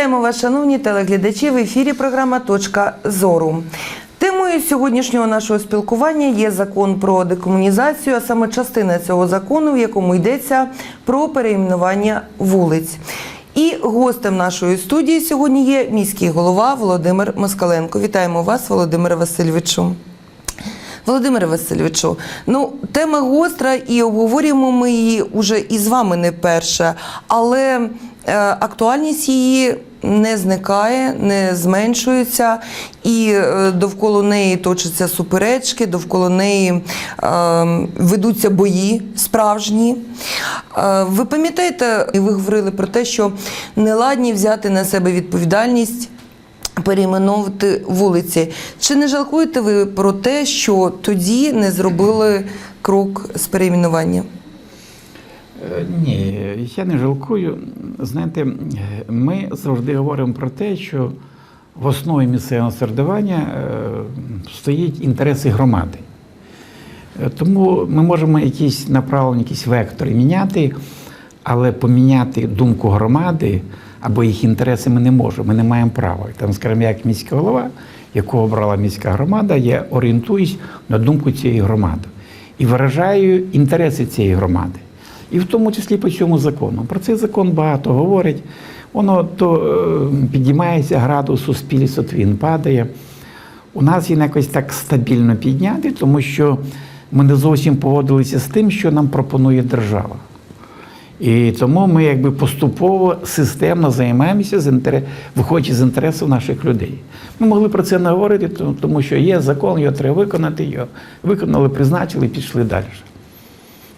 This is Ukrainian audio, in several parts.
Вітаємо вас, шановні телеглядачі. В ефірі програма Точка зору. Темою сьогоднішнього нашого спілкування є закон про декомунізацію, а саме частина цього закону, в якому йдеться про перейменування вулиць. І гостем нашої студії сьогодні є міський голова Володимир Москаленко. Вітаємо вас, Володимире Васильовичу. Володимире Васильовичу, ну тема гостра, і обговорюємо ми її уже і з вами не перше, але е, актуальність її не зникає, не зменшується, і е, довкола неї точаться суперечки, довкола неї е, ведуться бої справжні. Е, ви пам'ятаєте, ви говорили про те, що неладні взяти на себе відповідальність перейменовувати вулиці. Чи не жалкуєте ви про те, що тоді не зробили крок з перейменування? Е, Ні, я не жалкую. Знаєте, ми завжди говоримо про те, що в основі місцевого середування е, стоять інтереси громади. Е, Тому ми можемо якісь направлення, якісь вектори міняти, але поміняти думку громади або їх інтереси ми не можемо, ми не маємо права. Там, скажімо, як міська голова, яку обрала міська громада, я орієнтуюсь на думку цієї громади і виражаю інтереси цієї громади. І в тому числі по цьому закону. Про цей закон багато говорять. Воно то е, підіймається градус суспільства, то він падає. У нас він якось так стабільно підняти, тому що ми не зовсім погодилися з тим, що нам пропонує держава. І тому ми якби поступово системно займаємося з інтерес, виходячи з інтересів наших людей. Ми могли про це не говорити, тому що є закон, його треба виконати, його виконали, призначили пішли далі.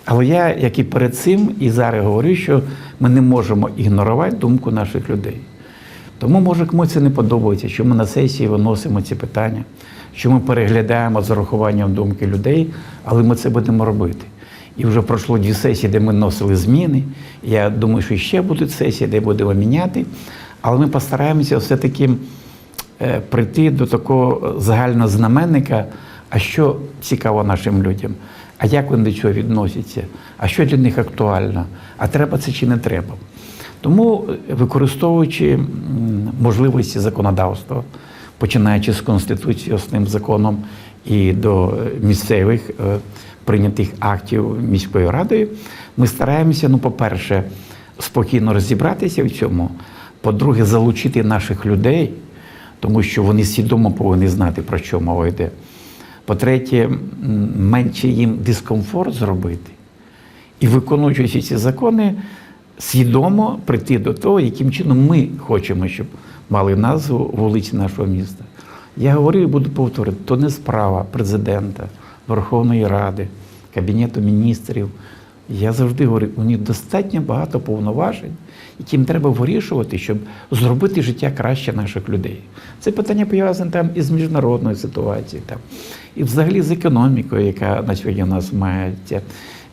Але я, як і перед цим, і зараз говорю, що ми не можемо ігнорувати думку наших людей. Тому, може, комусь це не подобається, що ми на сесії виносимо ці питання, що ми переглядаємо з урахуванням думки людей, але ми це будемо робити. І вже пройшло дві сесії, де ми вносили зміни. Я думаю, що ще будуть сесії, де будемо міняти. Але ми постараємося все-таки е, прийти до такого загального знаменника, а що цікаво нашим людям, а як вони до цього відносяться, а що для них актуально, а треба це чи не треба. Тому, е, використовуючи можливості законодавства, починаючи з Конституції, основним законом і до е, місцевих е, прийнятих актів міською радою, ми стараємося, ну, по-перше, спокійно розібратися в цьому. По-друге, залучити наших людей, тому що вони свідомо повинні знати, про що мова йде. По-третє, менше їм дискомфорт зробити і виконуючи ці закони, свідомо прийти до того, яким чином ми хочемо, щоб мали назву вулиці нашого міста. Я говорю і буду повторити, то не справа президента, Верховної Ради, Кабінету міністрів. Я завжди говорю, у них достатньо багато повноважень, яким треба вирішувати, щоб зробити життя краще наших людей. Це питання пов'язане там із міжнародною ситуацією, там, і взагалі з економікою, яка на сьогодні у нас мається,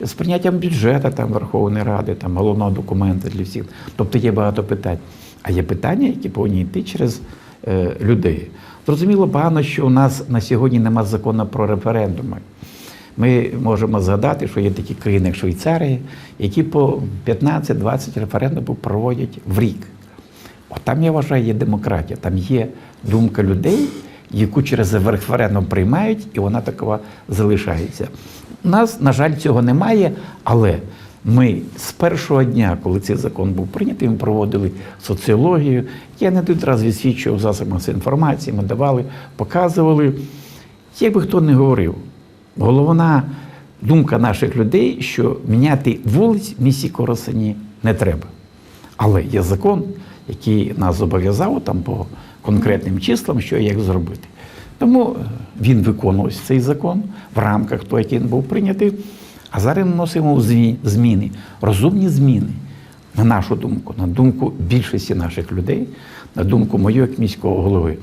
з прийняттям бюджету там, Верховної Ради, там, головного документа для всіх. Тобто є багато питань. А є питання, які повинні йти через е, людей. Зрозуміло, погано, що у нас на сьогодні немає закону про референдуми. Ми можемо згадати, що є такі країни, як Швейцарія, які по 15-20 референдумів проводять в рік. От там, я вважаю, є демократія. Там є думка людей, яку через референдум приймають, і вона такова залишається. У нас, на жаль, цього немає, але ми з першого дня, коли цей закон був прийнятий, ми проводили соціологію. Я не один раз відсвідчував засобами інформації, ми давали, показували. Як би хто не говорив, головна думка наших людей, що міняти вулиць в місті Коросані не треба. Але є закон, який нас зобов'язав там по конкретним числам, що і як зробити. Тому е, він виконувався цей закон в рамках того, який він був прийнятий. А зараз ми вносимо зміни, розумні зміни, на нашу думку, на думку більшості наших людей, на думку мою як міського голови.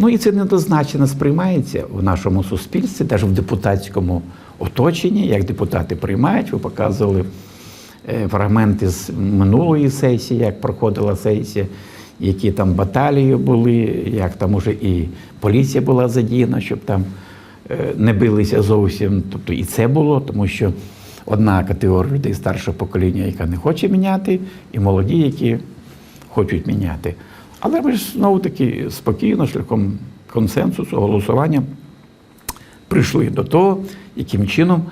Ну і це недозначено сприймається в нашому суспільстві, навіть в депутатському оточенні, як депутати приймають, ви показували е, фрагменти з минулої сесії, як проходила сесія, які там баталії були, як там уже і поліція була задіяна, щоб там е, не билися зовсім. Тобто і це було, тому що одна категорія людей старшого покоління, яка не хоче міняти, і молоді, які хочуть міняти. Але ми ж знову таки спокійно, шляхом консенсусу, голосування прийшли до того, яким чином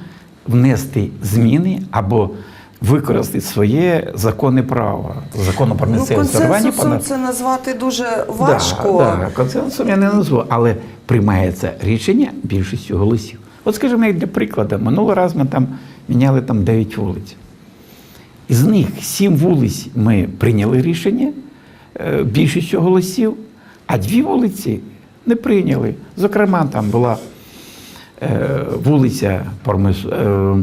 внести зміни або використати своє законне право, закону про Ну, місцеве самоврядування. консенсусом понад- це назвати дуже важко. Да, да, консенсусом я не назву, але приймається рішення більшістю голосів. От скажімо, як для прикладу, минулий раз ми там міняли там 9 вулиць. Із них 7 вулиць ми прийняли рішення більшістю голосів, а дві вулиці не прийняли. Зокрема, там була е, вулиця е,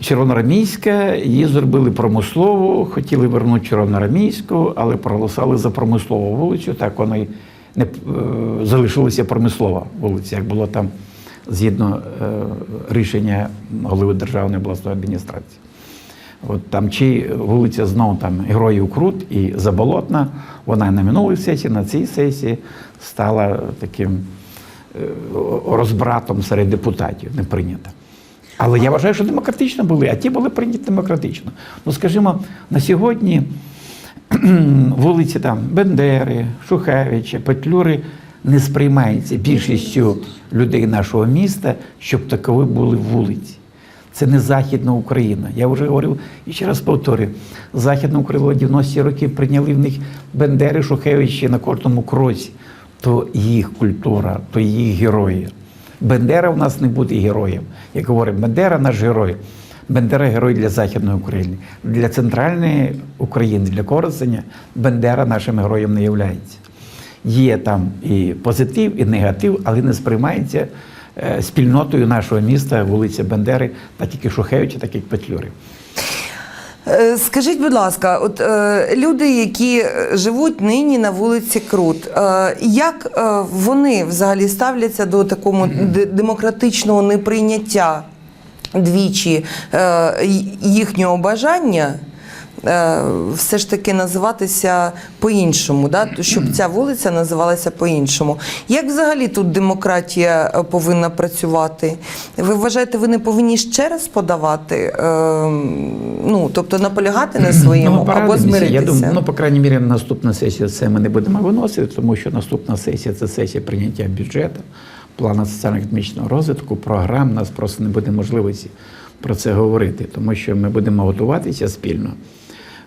Червоноармійська, її зробили промислову, хотіли вернути Червоноармійську, але проголосували за промислову вулицю. Так воно і не е, залишилася промислова вулиця, як було там згідно е, рішення голови Державної обласної адміністрації. От там чи вулиця знову там Героїв Крут і Заболотна, вона на минулій сесії, на цій сесії стала таким е, розбратом серед депутатів, не прийнята. Але я вважаю, що демократично були, а ті були прийняті демократично. Ну, скажімо, на сьогодні вулиці там Бендери, Шухевича, Петлюри не сприймаються більшістю людей нашого міста, щоб такові були вулиці. Це не Західна Україна. Я вже говорив і ще раз повторюю: Західна Україна в 90-ті роки прийняли в них Бендери, Шухевичі на кожному кроці. То їх культура, то їх герої. Бендера в нас не буде героєм. Як говорить, Бендера наш герой. Бендера герой для Західної України. Для центральної України, для Коростеня, Бендера нашим героєм не являється. Є там і позитив, і негатив, але не сприймається спільнотою нашого міста вулиця Бендери, як і Шухевича, так і Петлюри. Е, Скажіть, будь ласка, от е, люди, які е, живуть нині на вулиці Крут, е, як е, вони взагалі ставляться до такого демократичного неприйняття двічі е, їхнього бажання? Е, Все ж таки називатися по-іншому, да? щоб ця вулиця називалася по-іншому. Як взагалі тут демократія е, повинна працювати? Ви вважаєте, ви не повинні ще раз подавати, е, ну тобто наполягати на своєму або змиритися? Я думаю, ну, по крайній мірі, наступна сесія це ми не будемо виносити, тому що наступна сесія це сесія прийняття бюджету, плану соціально-економічного розвитку, програм. У нас просто не буде можливості про це говорити, тому що ми будемо готуватися спільно.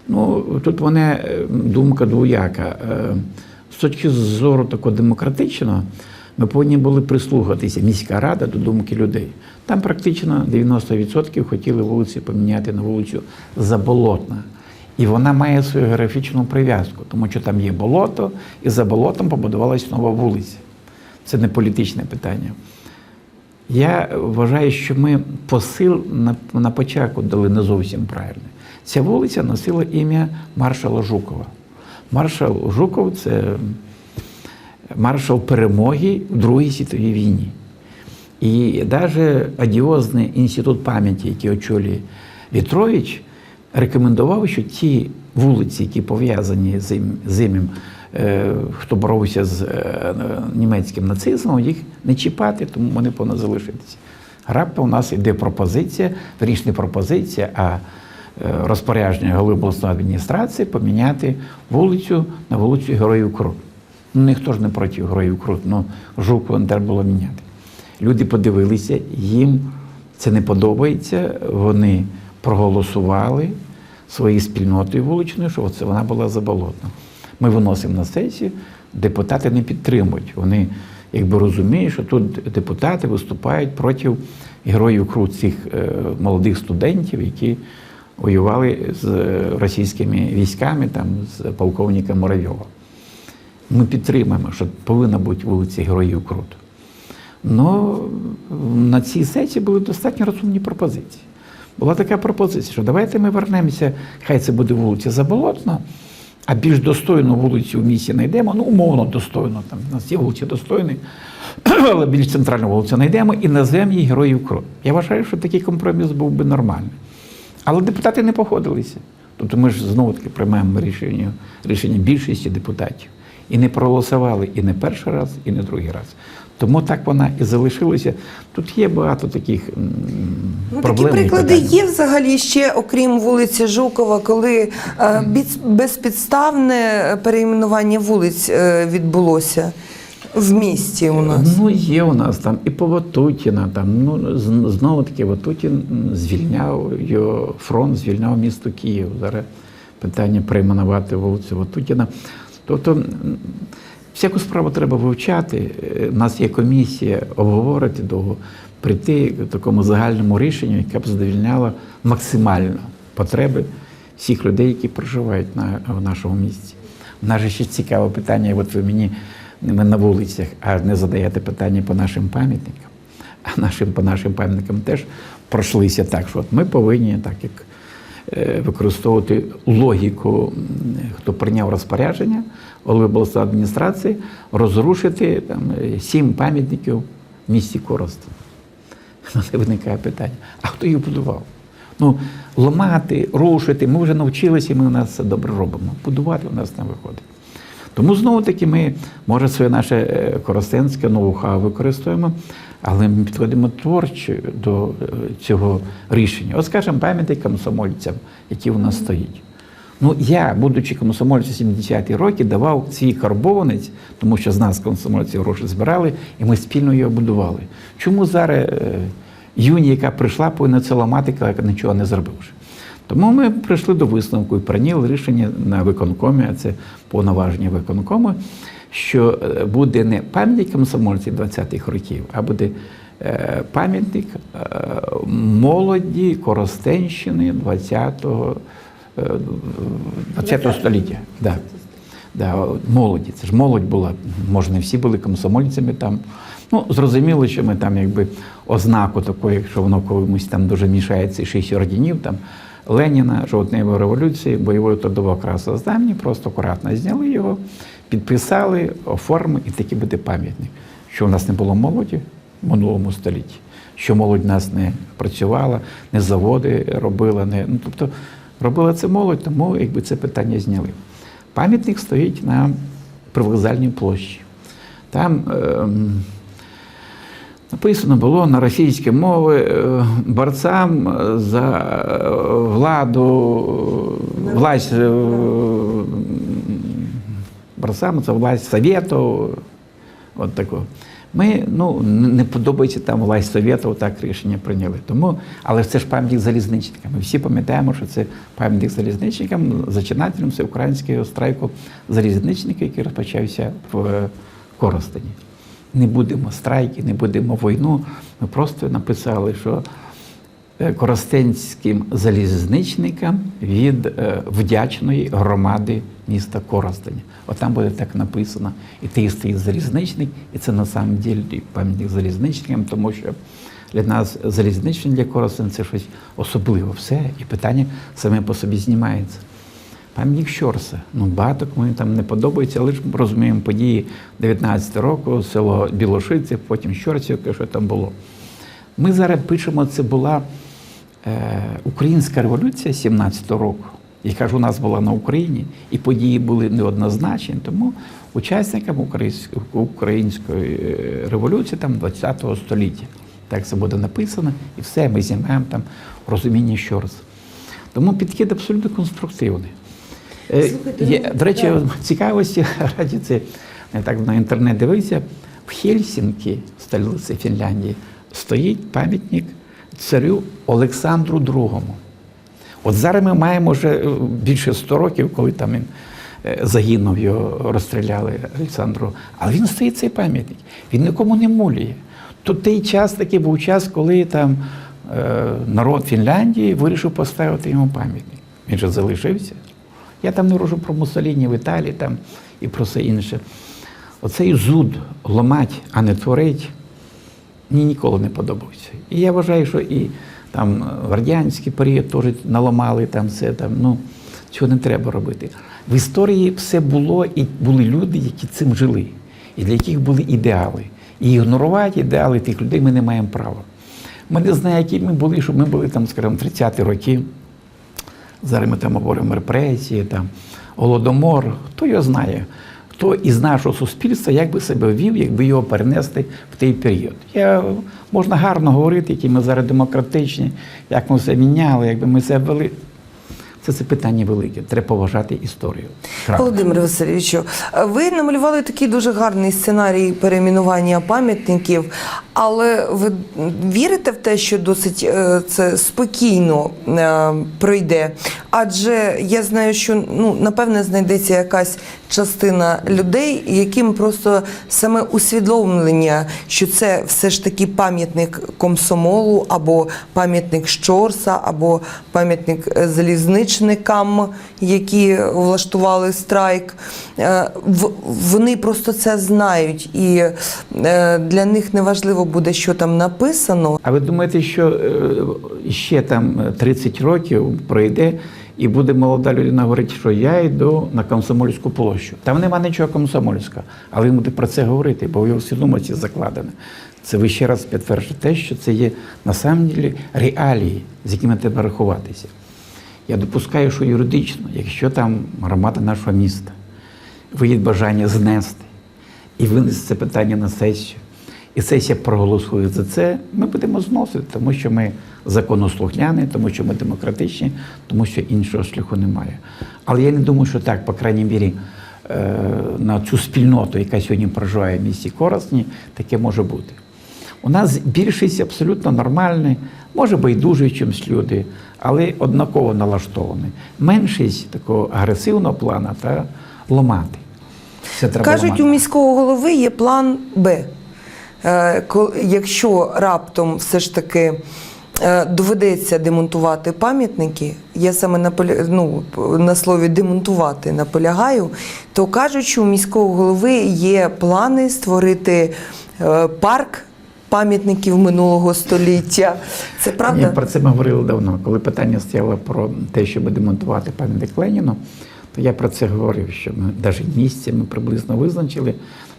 Ну, тут в мене е, думка двояка. Е, З точки зору такого демократичного, ми повинні були прислухатися міська рада до думки людей. Там практично 90% хотіли вулиці поміняти на вулицю Заболотна. І вона має свою географічну прив'язку, тому що там є болото, і за болотом побудувалась нова вулиця. Це не політичне питання. Я вважаю, що ми посил на, на початку дали не зовсім правильно. Ця вулиця носила ім'я маршала Жукова. Маршал Жуков це маршал перемоги в Другій світовій війні. І навіть одіозний інститут пам'яті, який очолює Вітрович, рекомендував, що ті вулиці, які пов'язані з ім- з ім'ям, е, хто боровся з е, німецьким нацизмом, їх не чіпати, тому вони повинні залишитися. Раптом у нас йде пропозиція, вирішна пропозиція, а розпорядження голови обласної адміністрації поміняти вулицю на вулицю Героїв Крут. Ну, ніхто ж не проти Героїв Крут, ну жуку не треба було міняти. Люди подивилися, їм це не подобається. Вони проголосували своєю спільнотою вуличною, що це вона була заболотна. Ми виносимо на сесію, депутати не підтримують. Вони якби розуміють, що тут депутати виступають проти героїв крут цих е, молодих студентів, які воювали з російськими військами, там, з полковником Муравйова. Ми підтримуємо, що повинна бути вулиця Героїв Крут. Ну, на цій сесії були достатньо розумні пропозиції. Була така пропозиція, що давайте ми вернемося, хай це буде вулиця Заболотна, а більш достойну вулицю в місті знайдемо, ну, умовно достойну, там у нас є вулиці достойні, але більш центральну вулицю знайдемо і назвемо її Героїв Крут. Я вважаю, що такий компроміс був би нормальний. Але депутати не погодилися. Тобто ми ж знову таки приймаємо рішення, рішення більшості депутатів. І не проголосували і не перший раз, і не другий раз. Тому так вона і залишилася. Тут є багато таких м, Ну, такі приклади питань. є взагалі ще, окрім вулиці Жукова, коли е, безпідставне перейменування вулиць е, відбулося в місті у нас. Ну, є у нас там і по Ватутіна, там, ну, знову таки Ватутін звільняв його фронт, звільняв місто Київ. Зараз питання перейменувати вулицю Ватутіна. Тобто всяку справу треба вивчати. Е, У нас є комісія обговорити довго, прийти к такому загальному рішенню, яке б задовільняло максимально потреби всіх людей, які проживають на, в нашому місті. У нас же ще цікаве питання, от ви мені на вулицях, а не задаєте питання по нашим пам'ятникам. А нашим, по нашим пам'ятникам теж пройшлися так, що от ми повинні, так як е, використовувати логіку, хто прийняв розпорядження голови обласної адміністрації, розрушити там, е, сім пам'ятників в місті Коростень. У мене виникає питання: а хто їх будував? Ну, ламати, рушити, ми вже навчилися, ми у нас це добре робимо. Будувати у нас не виходить. Тому знову таки ми, може, своє наше е, коростенське ноу-хау використовуємо, але ми підходимо творчо до е, цього рішення. От скажімо, пам'ятник комсомольцям, які у нас стоїть. Ну, я, будучи комсомольцем 70-ті роки, давав свій карбованець, тому що з нас комсомольці гроші збирали, і ми спільно його будували. Чому зараз е, юні, яка прийшла, повинна це ламати, яка нічого не зробивши? Тому ми прийшли до висновку і прийняли рішення на виконкомі, а це повноваження виконкому, що е, буде не пам'ятник комсомольців 20-х років, а буде е, пам'ятник е, молоді Коростенщини 20-го е, 20 століття. Да. Да, молоді. Це ж молодь була. Може, не всі були комсомольцями там. Ну, зрозуміло, що ми там якби ознаку такої, якщо воно комусь там дуже мішається шість орденів, там Леніна, жовтневої революції, бойової трудового красу здамні, просто акуратно зняли його, підписали, оформили, і такий буде пам'ятник. Що у нас не було молоді в минулому столітті, що молодь в нас не працювала, не заводи робила, не, ну, тобто робила це молодь, тому якби це питання зняли. Пам'ятник стоїть на привокзальній площі. Там ем, написано було на російській мові е, борцям е, за е, владу, власть, борцам за власть Совету. От такого. Ми ну, не подобається там власть Совєту, так рішення прийняли. Тому, але це ж пам'ятник залізничникам. Ми всі пам'ятаємо, що це пам'ятник залізничникам, зачинателем всеукраїнського страйку залізничника, який розпочався в Коростені. Не будемо страйки, не будемо війну. Ми просто написали, що е, коростенським залізничникам від е, вдячної громади міста Коростень. От там буде так написано. І ти стоїть залізничник, і це на самом ділі пам'ятник залізничникам, тому що для нас залізничник для Коростень це щось особливе. Все, і питання саме по собі знімається. Пам'ятник Щорса. Ну, багато кому там не подобається, але ж ми розуміємо події 19 року, село Білошиці, потім Щорсівка, що там було. Ми зараз пишемо, це була е, українська революція 17-го року, яка ж у нас була на Україні, і події були неоднозначні. Тому учасникам української, е, революції там 20-го століття. Так це буде написано, і все, ми знімаємо там розуміння Щорса. Тому підхід абсолютно конструктивний. Е, Слухайте, Є, ну, до речі, да. цікавості раді це я так на інтернет дивився. В Хельсінкі, столиці Фінляндії, стоїть пам'ятник царю Олександру II. От зараз ми маємо вже е, більше 100 років, коли там він е, загинув, його розстріляли Олександру. Але він стоїть цей пам'ятник. Він нікому не мулює. Тут той час такий був час, коли там е, народ Фінляндії вирішив поставити йому пам'ятник. Він же залишився. Я там не рожу про Муссоліні в Італії там, і про все інше. Оцей зуд ламать, а не творить, мені ніколи не подобався. І я вважаю, що і там в радянський період теж наламали там все там. Ну, цього не треба робити. В історії все було, і були люди, які цим жили, і для яких були ідеали. І ігнорувати ідеали тих людей ми не маємо права. Ми не знаємо, які ми були, щоб ми були там, скажімо, 30-ті роки. Зараз ми там говоримо репресії, там, голодомор. Хто його знає? хто із нашого суспільства як би себе вів, якби його перенести в той період. Я, можна гарно говорити, які ми зараз демократичні, як ми все міняли, якби ми це ввели. Це, це питання велике. Треба поважати історію. Володимир Васильовичу, ви намалювали такий дуже гарний сценарій перейменування пам'ятників, але ви вірите в те, що досить е, це спокійно е, пройде? Адже я знаю, що ну напевне знайдеться якась частина людей, яким просто саме усвідомлення, що це все ж таки пам'ятник комсомолу, або пам'ятник Щорса, або пам'ятник е, залізничникам, які влаштували страйк. Е, Вони просто це знають, і е, для них не важливо буде, що там написано. А ви думаєте, що е, ще там е, 30 років пройде і буде молода людина говорити, що я йду на комсомольську площу. Там нема нічого комсомольського, але він буде про це говорити, бо в його свідомості закладено. Це ви ще раз підтверджуєте що це є на самом ділі реалії, з якими треба рахуватися. Я допускаю, що юридично, якщо там громада нашого міста виїде бажання знести і винести це питання на сесію, і сесія проголосує за це, ми будемо зносити, тому що ми законослухняні, тому що ми демократичні, тому що іншого шляху немає. Але я не думаю, що так, по крайній мірі, е, на цю спільноту, яка сьогодні проживає в місті Коросні, таке може бути. У нас більшість абсолютно нормальні, може байдужі чимсь люди, але однаково налаштовані. Меншість такого агресивного плану та ламати. Це Кажуть, у міського голови є план Б. Е, Якщо раптом все ж таки е, доведеться демонтувати пам'ятники, я саме наполя... ну, на слові демонтувати наполягаю, то кажуть, що у міського голови є плани створити е, парк пам'ятників минулого століття. Це правда? Ні, про це ми говорили давно. Коли питання стояло про те, щоб демонтувати пам'ятник Леніну, то я про це говорив, що ми навіть місце ми приблизно визначили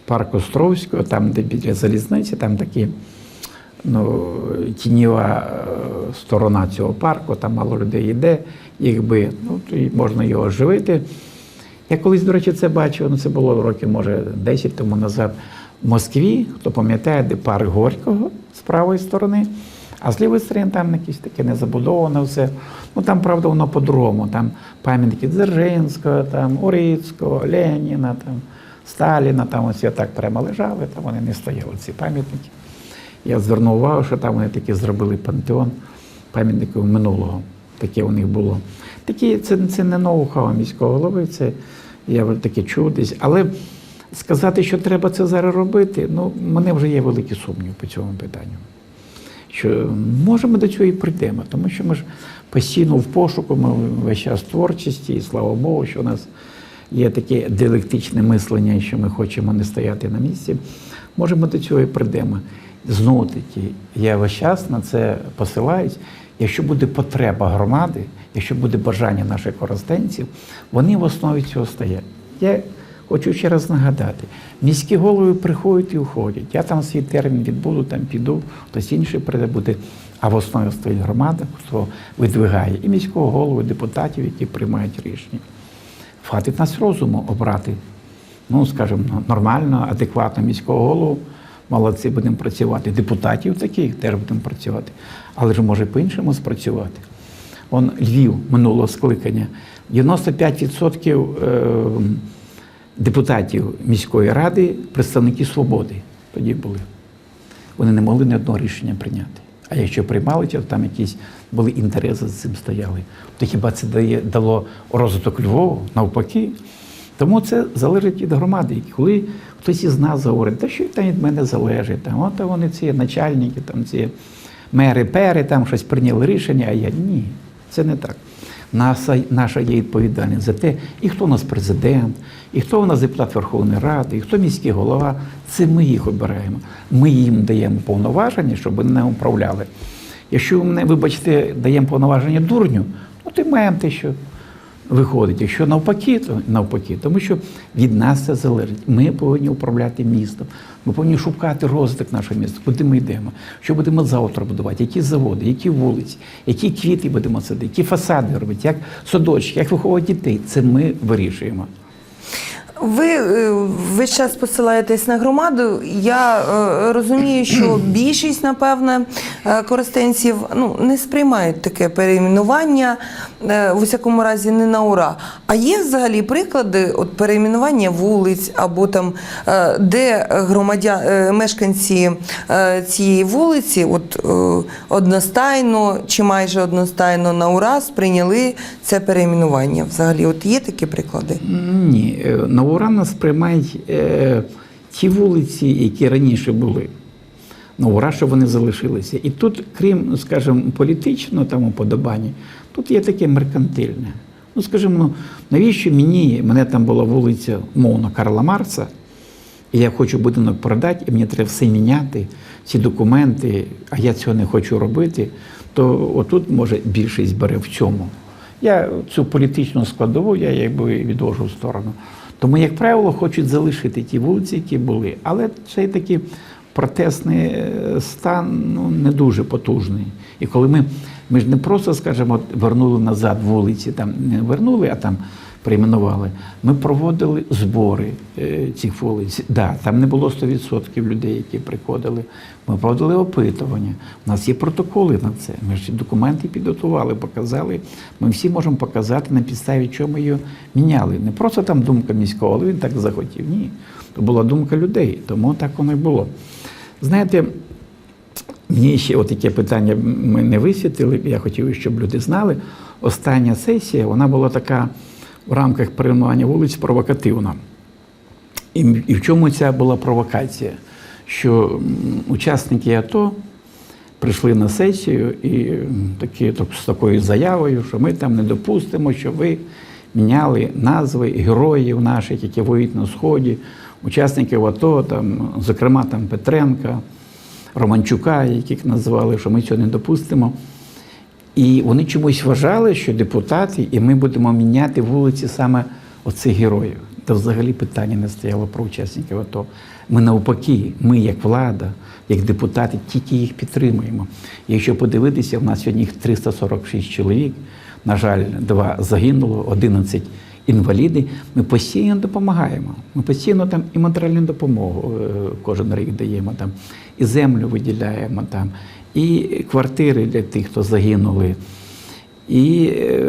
парк Островського, там, де біля залізниці, там такі ну, тіньова е, сторона цього парку, там мало людей йде, якби ну, то й можна його оживити. Я колись, до речі, це бачив, ну це було років, може, 10 тому назад в Москві, хто пам'ятає, де парк Горького з правої сторони, а з лівої сторони там якесь таке незабудоване все. Ну там, правда, воно по-другому. Там пам'ятники Дзержинського, там Урицького, Леніна, там Сталіна, там ось так прямо лежали, там вони не стояли, ці пам'ятники. Я звернув увагу, що там вони такі зробили пантеон пам'ятників минулого. Таке у них було. Такі, це, це не ноу-хау міського голови, це я таке чув десь. Але сказати, що треба це зараз робити, ну, мене вже є великі сумніви по цьому питанню. Що може ми до цього і прийдемо, тому що ми ж постійно в пошуку, ми весь час творчості, і слава Богу, що у нас є таке діалектичне мислення, що ми хочемо не стояти на місці. Може, ми до цього і прийдемо. Знову таки, я весь час на це посилаюсь. Якщо буде потреба громади, якщо буде бажання наших коростенців, вони в основі цього стоять. Я хочу ще раз нагадати: міські голови приходять і уходять. Я там свій термін відбуду, там піду, хтось інший прийде буде. А в основі стоїть громада, хто видвигає і міського голову, і депутатів, які приймають рішення. Хватить нас розуму обрати, ну, скажімо, нормально, адекватно міського голову. Молодці, будемо працювати. Депутатів таких теж будемо працювати. Але ж може по-іншому спрацювати. Он Львів минулого скликання. 95% е, депутатів міської ради представники свободи тоді були. Вони не могли ні одного рішення прийняти. А якщо приймали, то там якісь були інтереси з цим стояли. То хіба це дає, дало розвиток Львову? Навпаки. Тому це залежить від громади. Коли хтось із нас говорить, та що там від мене залежить, там, от вони ці начальники, там ці мери-пери, там щось прийняли рішення, а я ні, це не так. Наша, наша є відповідальність за те, і хто у нас президент, і хто у нас депутат Верховної Ради, і хто міський голова. Це ми їх обираємо. Ми їм даємо повноваження, щоб вони не управляли. Якщо ми, вибачте, даємо повноваження дурню, ну ти маємо те, що виходить. Якщо навпаки, то навпаки, тому що від нас це залежить. Ми повинні управляти містом. Ми повинні шукати розвиток нашого міста, куди ми йдемо, що будемо завтра будувати, які заводи, які вулиці, які квіти будемо садити, які фасади робити, як садочки, як виховувати дітей. Це ми вирішуємо. Ви е, весь час посилаєтесь на громаду. Я е, розумію, що більшість, напевне, е, користенців ну, не сприймають таке перейменування, в усякому разі не на ура. А є взагалі приклади от, перейменування вулиць або там, де громадян, мешканці цієї вулиці от, одностайно чи майже одностайно на ура сприйняли це перейменування? Взагалі, от є такі приклади? Ні, на ура нас приймають е, ті вулиці, які раніше були. На ура, що вони залишилися. І тут, крім, скажімо, політичного там уподобання, тут є таке меркантильне. Ну, скажімо, ну, навіщо мені, мене там була вулиця, умовно, Карла Марса, і я хочу будинок продати, і мені треба все міняти, ці документи, а я цього не хочу робити, то отут, може, більшість бере в цьому. Я цю політичну складову я якби відвожу в сторону. Тому, як правило, хочуть залишити ті вулиці, які були. Але цей такий протестний е, стан ну, не дуже потужний. І коли ми, ми ж не просто, скажімо, вернули назад вулиці, там не вернули, а там перейменували. Ми проводили збори е, цих вулиць. Да, там не було 100% людей, які приходили. Ми проводили опитування. У нас є протоколи на це. Ми ж документи підготували, показали. Ми всі можемо показати на підставі, чого ми її міняли. Не просто там думка міського, але він так захотів. Ні. То була думка людей, тому так воно і було. Знаєте, Мені ще таке питання ми не висвітили, я хотів, щоб люди знали. Остання сесія вона була така в рамках перейменування вулиць провокативна. І, і в чому ця була провокація? Що учасники АТО прийшли на сесію і такі, так, з такою заявою, що ми там не допустимо, що ви міняли назви героїв наших, які воюють на Сході, учасників АТО, там, зокрема там Петренка. Романчука, яких називали, що ми цього не допустимо. І вони чомусь вважали, що депутати, і ми будемо міняти вулиці саме оцих героїв. Та взагалі питання не стояло про учасників АТО. Ми навпаки, ми як влада, як депутати, тільки їх підтримуємо. Якщо подивитися, в нас сьогодні їх 346 чоловік. На жаль, два загинуло, 11 інваліди. Ми постійно допомагаємо. Ми постійно там і матеріальну допомогу е, кожен рік даємо там, і землю виділяємо там, і квартири для тих, хто загинули. І е,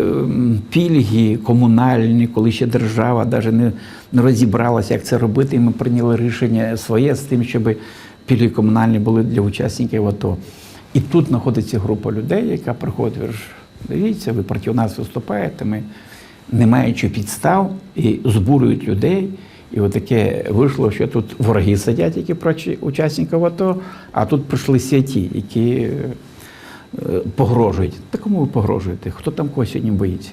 пільги комунальні, коли ще держава навіть не, не розібралася, як це робити, і ми прийняли рішення своє з тим, щоб пільги комунальні були для учасників АТО. І тут знаходиться група людей, яка приходить, каже, дивіться, ви проти нас виступаєте, ми не маючи підстав і збурюють людей. І от таке вийшло, що тут вороги сидять, які проти учасників АТО, а тут прийшли сіті, які е, погрожують. Та кому ви погрожуєте? Хто там когось сьогодні боїться?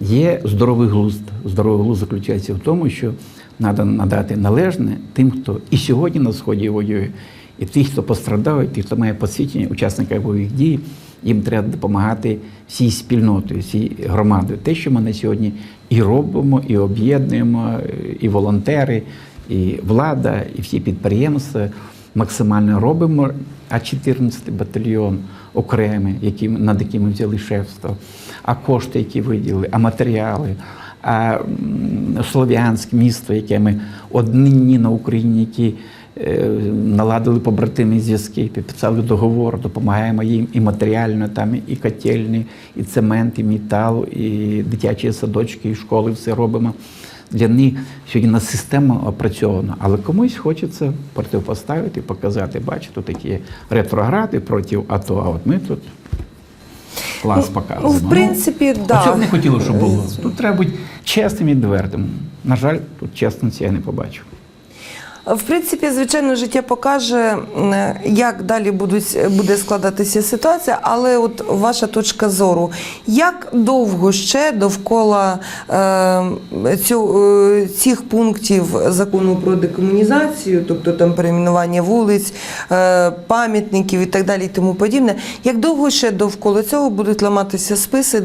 Є здоровий глузд. Здоровий глузд заключається в тому, що треба надати належне тим, хто і сьогодні на сході воює, і ті, хто постраждав, ті, хто має посвідчення учасника бойових дій, їм треба допомагати всій спільнотою, всій громадою. Те, що ми на сьогодні і робимо, і об'єднуємо, і волонтери, і влада, і всі підприємства максимально робимо. А 14 батальйон окремий, які, над якими взяли шефство, а кошти, які виділили, а матеріали, а м, Слов'янськ, місто, яке ми однині на Україні, які наладили побратимі зв'язки, підписали договор, допомагаємо їм і матеріально, там і котельні, і цемент, і метал, і дитячі садочки, і школи все робимо. Для них сьогодні на система опрацьована, але комусь хочеться противопоставити, показати, бачите, такі ретрогради проти АТО, а от ми тут клас показуємо. Ну, в принципі, да. Оцього б не хотілося, щоб було. Тут треба бути чесним і відвертим. На жаль, тут чесності я не побачив. В принципі, звичайно, життя покаже, як далі будуть, буде складатися ситуація, але от ваша точка зору, як довго ще довкола е, е, цих пунктів закону про декомунізацію, тобто там перейменування вулиць, е, пам'ятників і так далі, і тому подібне, як довго ще довкола цього будуть ламатися списи,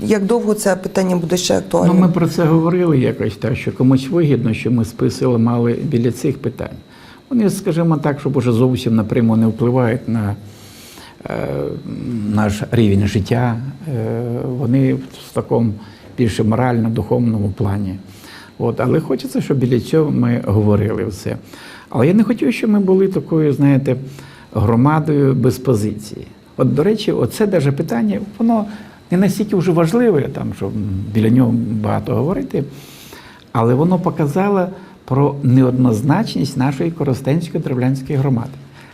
як довго це питання буде ще актуальним? Ну, ми про це говорили якось так, що комусь вигідно, що ми списи мали біля цих питань. Вони, скажімо так, щоб уже зовсім напряму не впливають на е, наш рівень життя. Е, вони в такому більше морально-духовному плані. От, але хочеться, щоб біля цього ми говорили все. Але я не хотів, щоб ми були такою, знаєте, громадою без позиції. От, до речі, оце даже питання, воно не настільки вже важливе, там, щоб біля нього багато говорити, але воно показало про неоднозначність нашої Коростенської древлянської громади.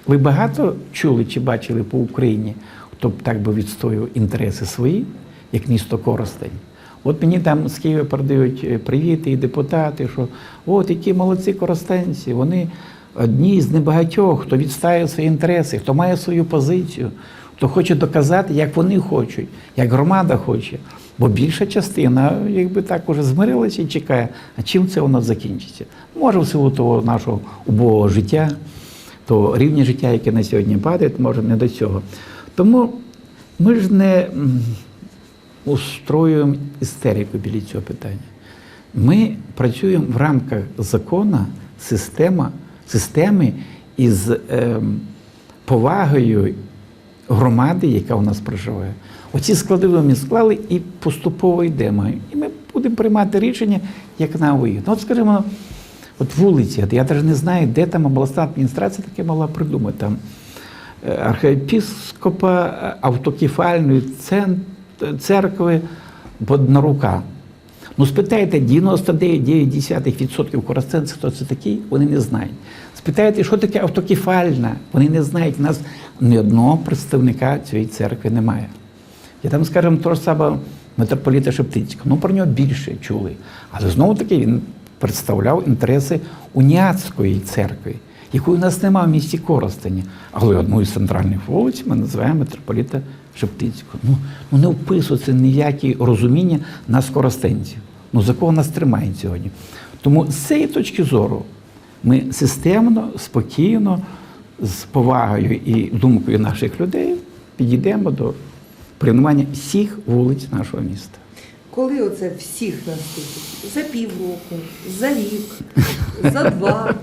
Ви багато чули чи бачили по Україні, хто б так би відстоював інтереси свої, як місто Коростень. От мені там з Києва передають е, привіти і депутати, що от які молодці коростенці, вони одні з небагатьох, хто відстає свої інтереси, хто має свою позицію, хто хоче доказати, як вони хочуть, як громада хоче. Бо більша частина, якби так уже змирилася і чекає, а чим це воно закінчиться? Може, в силу того нашого убогого життя, то рівня життя, яке на сьогодні падає, може не до цього. Тому ми ж не устроюємо істерику біля цього питання. Ми працюємо в рамках закону, система, системи із ем, повагою громади, яка у нас проживає. Оці складові ми склали і поступово йдемо. І ми будемо приймати рішення, як вигідно. Ну, От, скажімо, от вулиці, я навіть не знаю, де там обласна адміністрація таке могла придумати. Там е, архієпіскопа е, автокефальної церкви Боднарука. Ну, спитайте 99,9% коростенців, хто це такий, вони не знають. Спитайте, що таке автокефальна, вони не знають. У нас ні одного представника цієї церкви немає. Я там, скажімо, того ж самого митрополіта Шептицького, ну про нього більше чули. Але знову таки він представляв інтереси уніатської церкви, якої у нас немає в місті Коростені. Але одну із центральних вулиць ми називаємо митрополіта Шептицького. Ну, ну не вписується ніякі розуміння нас коростенців. Ну за кого нас тримають сьогодні? Тому з цієї точки зору ми системно, спокійно, з повагою і думкою наших людей підійдемо до приймання всіх вулиць нашого міста. Коли оце всіх наступить? За півроку, за рік, за два.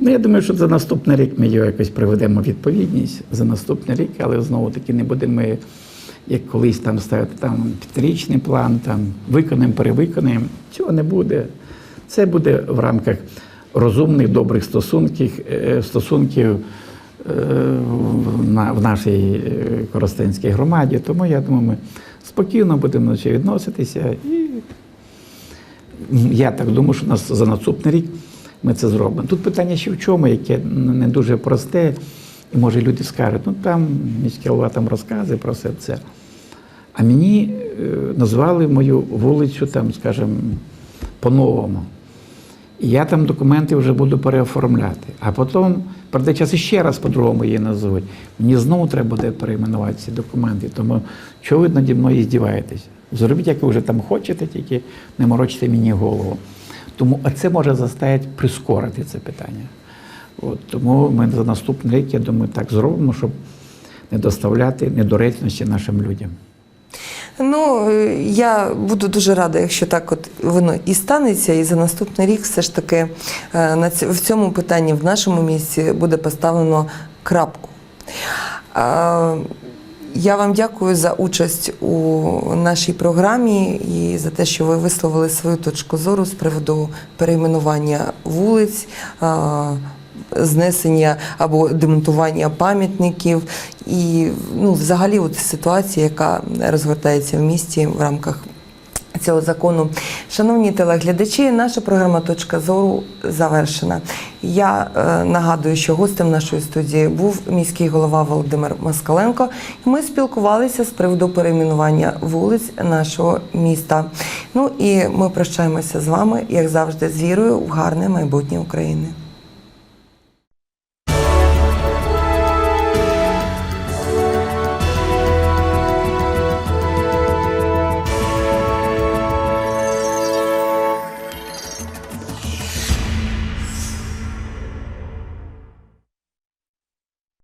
Ну, я думаю, що за наступний рік ми його якось приведемо відповідність за наступний рік, але знову таки не будемо ми, як колись там ставити там п'ятирічний план, там виконаємо, перевиконаємо. Цього не буде. Це буде в рамках розумних, добрих стосунків, е, стосунків в нашій е, Коростенській громаді. Тому я думаю, ми спокійно будемо до відноситися і я так думаю, що нас за наступний рік ми це зробимо. Тут питання ще в чому, яке не дуже просте, і може люди скажуть, ну там міський голова там розказує про все це. А мені е, назвали мою вулицю, там, скажімо, по-новому. Я там документи вже буду переоформляти. А потім прийде час ще раз по-другому її назвуть. Мені знову треба буде перейменувати ці документи. Тому чого ви наді мною здіваєтесь? Зробіть, як ви вже там хочете, тільки не морочте мені голову. Тому це може заставити прискорити це питання. От, тому ми за наступний рік, я думаю, так зробимо, щоб не доставляти недоречності нашим людям. Ну, е, я буду дуже рада, якщо так от воно і станеться, і за наступний рік все ж таки е, в цьому питанні в нашому місці буде поставлено крапку. Я вам дякую за участь у нашій програмі і за те, що ви висловили свою точку зору з приводу перейменування вулиць, знесення або демонтування пам'ятників і ну, взагалі от ситуація, яка розгортається в місті в рамках цього закону. Шановні телеглядачі, наша програма Точка зору завершена. Я е, нагадую, що гостем нашої студії був міський голова Володимир Москаленко. Ми спілкувалися з приводу перейменування вулиць нашого міста. Ну і ми прощаємося з вами, як завжди, з вірою в гарне майбутнє України.